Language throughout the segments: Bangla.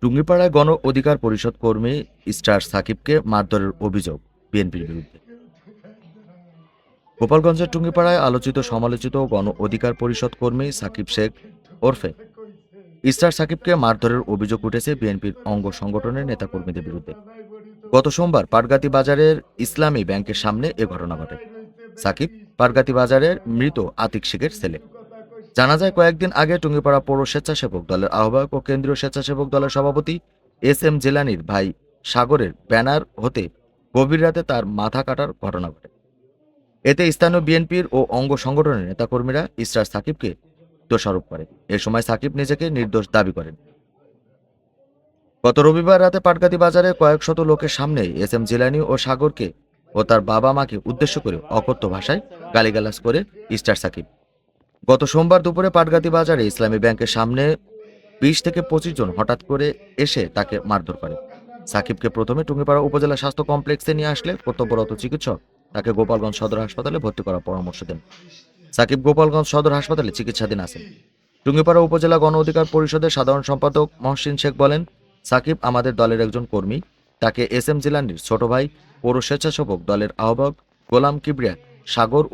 টুঙ্গিপাড়ায় গণ অধিকার পরিষদ কর্মী স্টার সাকিবকে মারধরের অভিযোগ বিএনপির বিরুদ্ধে। গোপালগঞ্জের টুঙ্গিপাড়ায় আলোচিত সমালোচিত গণ অধিকার পরিষদ কর্মী সাকিব শেখ ওরফে স্টার সাকিবকে মারধরের অভিযোগ উঠেছে বিএনপির অঙ্গ সংগঠনের নেতাকর্মীদের বিরুদ্ধে। গত সোমবার পাটগাতি বাজারের ইসলামী ব্যাংকের সামনে এ ঘটনা ঘটে। সাকিব পাটগাতি বাজারের মৃত আতিক শেখের ছেলে। জানা যায়, কয়েকদিন আগে টুঙ্গিপাড়া পৌর স্বেচ্ছাসেবক দলের আহ্বায়ক ও কেন্দ্রীয় স্বেচ্ছাসেবক দলের সভাপতি এস এম জেলানির ভাই সাগরের ব্যানার হতে গভীর রাতে তার মাথা কাটার ঘটনা ঘটে। এতে স্থানীয় বিএনপির ও অঙ্গ সংগঠনের নেতাকর্মীরা ইসরার সাকিবকে দোষারোপ করে। এ সময় সাকিব নিজেকে নির্দোষ দাবি করেন। গত রবিবার রাতে পাটগাতি বাজারে কয়েক শত লোকের সামনে এস এম জিলানি ও সাগরকে ও তার বাবা মাকে উদ্দেশ্য করে অকথ্য ভাষায় গালিগালাজ করে ইস্টার সাকিব। গত সোমবার দুপুরে পাটগাতি বাজারে ইসলামী ব্যাংকের সামনে বিশ থেকে পঁচিশ জন হঠাৎ করে এসে তাকে মারধর করে। সাকিবকে প্রথমে টুঙ্গিপাড়া উপজেলা স্বাস্থ্য কমপ্লেক্সে নিয়ে আসলে কর্তব্যরত চিকিৎসক তাকে গোপালগঞ্জ সদর হাসপাতালে ভর্তি করার পরামর্শ দেন। সাকিব গোপালগঞ্জ সদর হাসপাতালে চিকিৎসাধীন আছেন। টুঙ্গিপাড়া উপজেলা গণ অধিকার পরিষদের সাধারণ সম্পাদক মহসিন শেখ বলেন, সাকিব আমাদের দলের একজন কর্মী, তাকে এস এম জিলানির ছোট ভাই, পৌর স্বেচ্ছাসেবক দলের আহ্বায়ক গোলাম কিবরিয়া, সাগর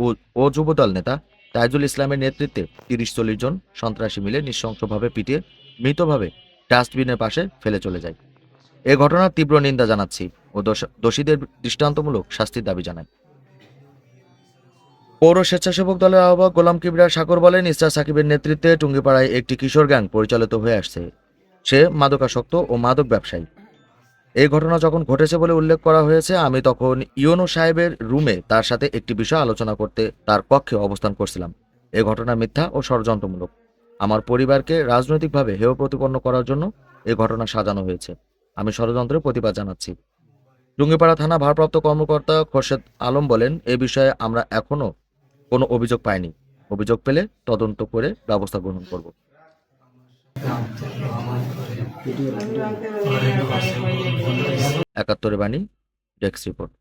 ও যুবদল নেতা তাইজুল ইসলামের নেতৃত্বে তিরিশ চল্লিশ জন সন্ত্রাসী মিলে নৃশংসভাবে পিটিয়ে মৃতভাবে ডাস্টবিনের পাশে ফেলে চলে যায়। এ ঘটনার তীব্র নিন্দা জানাচ্ছি ও দোষ- দোষীদের দৃষ্টান্তমূলক শাস্তির দাবি জানায় পৌর স্বেচ্ছাসেবক দলের আহ্বায়ক গোলাম কিবরিয়া সাগর বলেন ইসরা সাকিবের নেতৃত্বে টুঙ্গিপাড়ায় একটি কিশোর গ্যাং পরিচালিত হয়ে আসছে। সে মাদকাসক্ত ও মাদক ব্যবসায়ী। এই ঘটনা যখন ঘটেছে বলে উল্লেখ করা হয়েছে, আমি তখন ইউনো সাহেবের রুমে তার সাথে একটি বিষয় আলোচনা করতে তার কক্ষে অবস্থান করছিলাম। এ ঘটনা মিথ্যা ও ষড়যন্ত্রমূলক। আমার পরিবারকে রাজনৈতিকভাবে হেয় প্রতিপন্ন করার জন্য এ ঘটনা সাজানো হয়েছে। আমি ষড়যন্ত্রের প্রতিবাদ জানাচ্ছি। ডুঙ্গিপাড়া থানা ভারপ্রাপ্ত কর্মকর্তা খোরশেদ আলম বলেন, এ বিষয়ে আমরা এখনও কোনো অভিযোগ পাইনি। অভিযোগ পেলে তদন্ত করে ব্যবস্থা গ্রহণ করব। একাত্তরে বাণী ডেস্ক রিপোর্ট